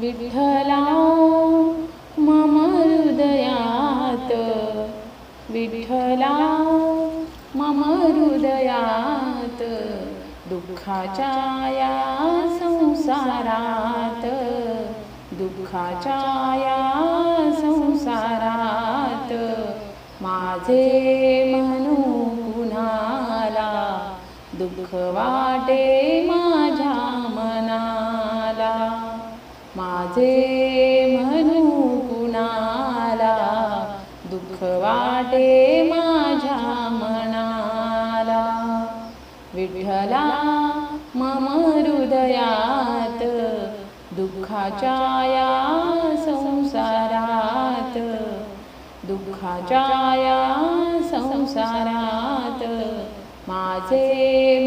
विठ्ठला मम हृदयात. विठ्ठला मम हृदयात. दुःखाच्या या संसारात. दुःखाच्या या संसारात. माझे म्हणू कुणाला दुःख वाटे माझे म्हणू कुणाला दुःख वाटे माझ्या मनाला. विठ्ठला मम हृदयात दुःखाच्या या संसारात दुःखाच्या या संसारात माझे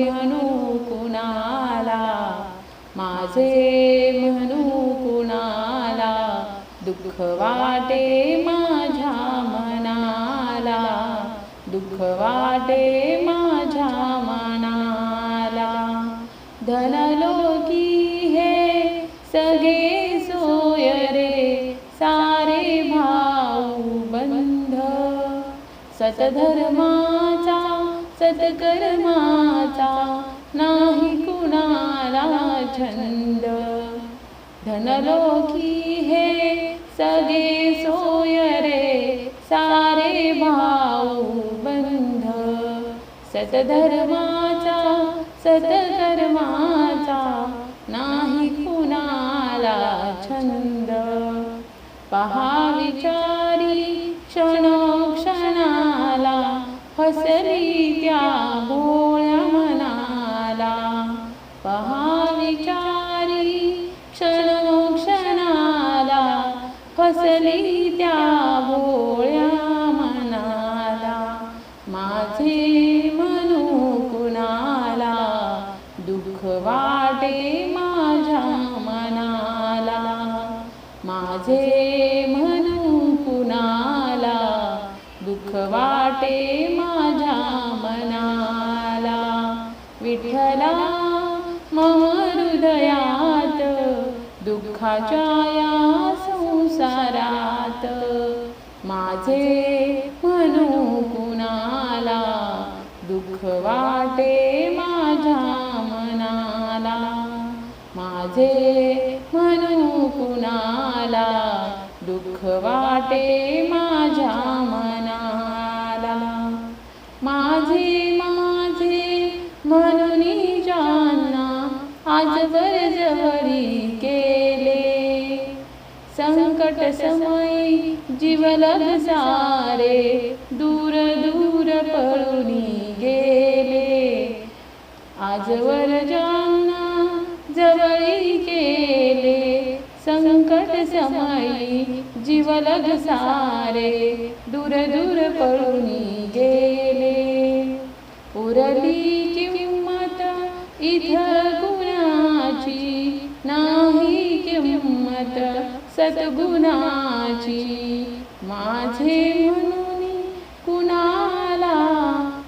म्हणू कुणाला माझे दुःख वाटे माझ्या मनाला दुःख वाटे माझ्या मनाला. धनलोकी हे सगळे सोय रे सारे भाऊ बंध. सतधर्माचा सतकर्माचा नाही कुणाला छंद. धनलोकी हे सगे सोय रे सारे भाऊ बंध. सतधर्माचा सतधर्माचा नाही कुणाला छंद. पहा विचारी क्षणोक्षणाला फसली त्या हो फसली त्या भोळ्या मनाला. माझे म्हणू कुणाला दुःख वाटे माझ्या मनाला. माझे म्हणू कुणाला दुःख वाटे माझ्या मनाला. विठ्ठला मम हृदयात दुःखाच्या या संसारात. माझे म्हणू कुणाला दुःख वाटे माझ्या मनाला. माझे म्हणू कुणाला दुःख वाटे माझ्या मनाला. माझे माझे म्हणून ज्यांना आजवर जवळी केले. संकट समयी जीवलग सारे दूर दूर पळून गेले. आजवर ज्यांना जवळी केले. संकट समयी जीवलग सारे दूर दूर पळून गेले. उरली किंमत इथं गुणाची नाही किंमत. सद्गुणाची माझे म्हणून कुणाला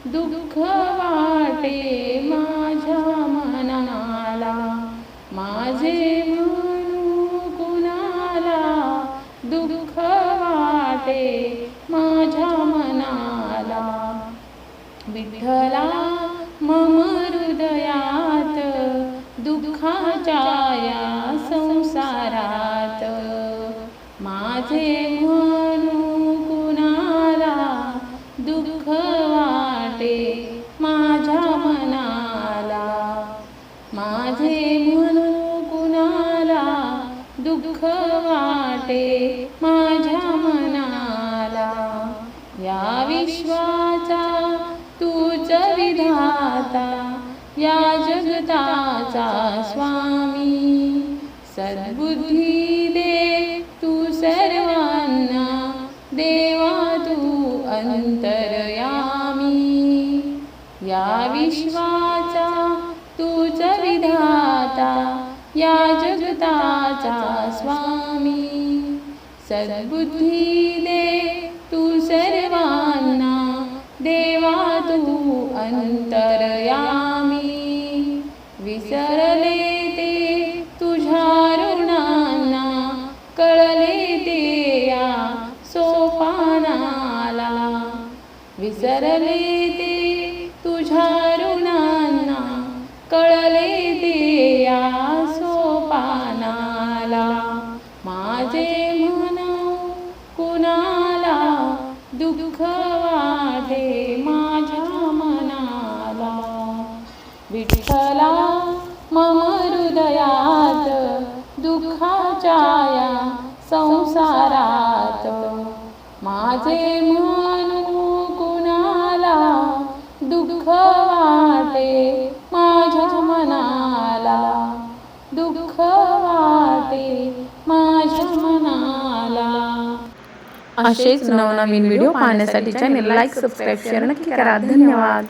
दुःख वाटे माझ्या मनाला? माझे म्हणू कुणाला दुःख वाटे माझ्या मनाला? विठ्ठला मम हृदयात दुःखाच्या या संसारात माझे म्हणू कुणाला दुःख वाटे माझ्या मनाला? माझे म्हणू कुणाला दुःख वाटे माझ्या मनाला? या विश्वाचा तूच विधाता या जगताचा स्वा या विश्वाचा तूच विधाता या जगताचा स्वामी. सद्बुद्धी दे तू सर्वांना देवा तू अंतरयामी. विसरले ते तुझ्या ऋणांना कळले ते या सोपानाला. विसरले पडले दिया या सोपानाला. माझे म्हण कुणाला दुःख वाटे माझ्या मनाला. विठ्ठला मम हृदयात दुःखाच्या संसारात. माझे वाटे माझ्या मनाला. असेच नवनवीन व्हिडिओ पाहण्यासाठी चॅनेल लाईक सबस्क्राईब शेअर नक्की करा. धन्यवाद.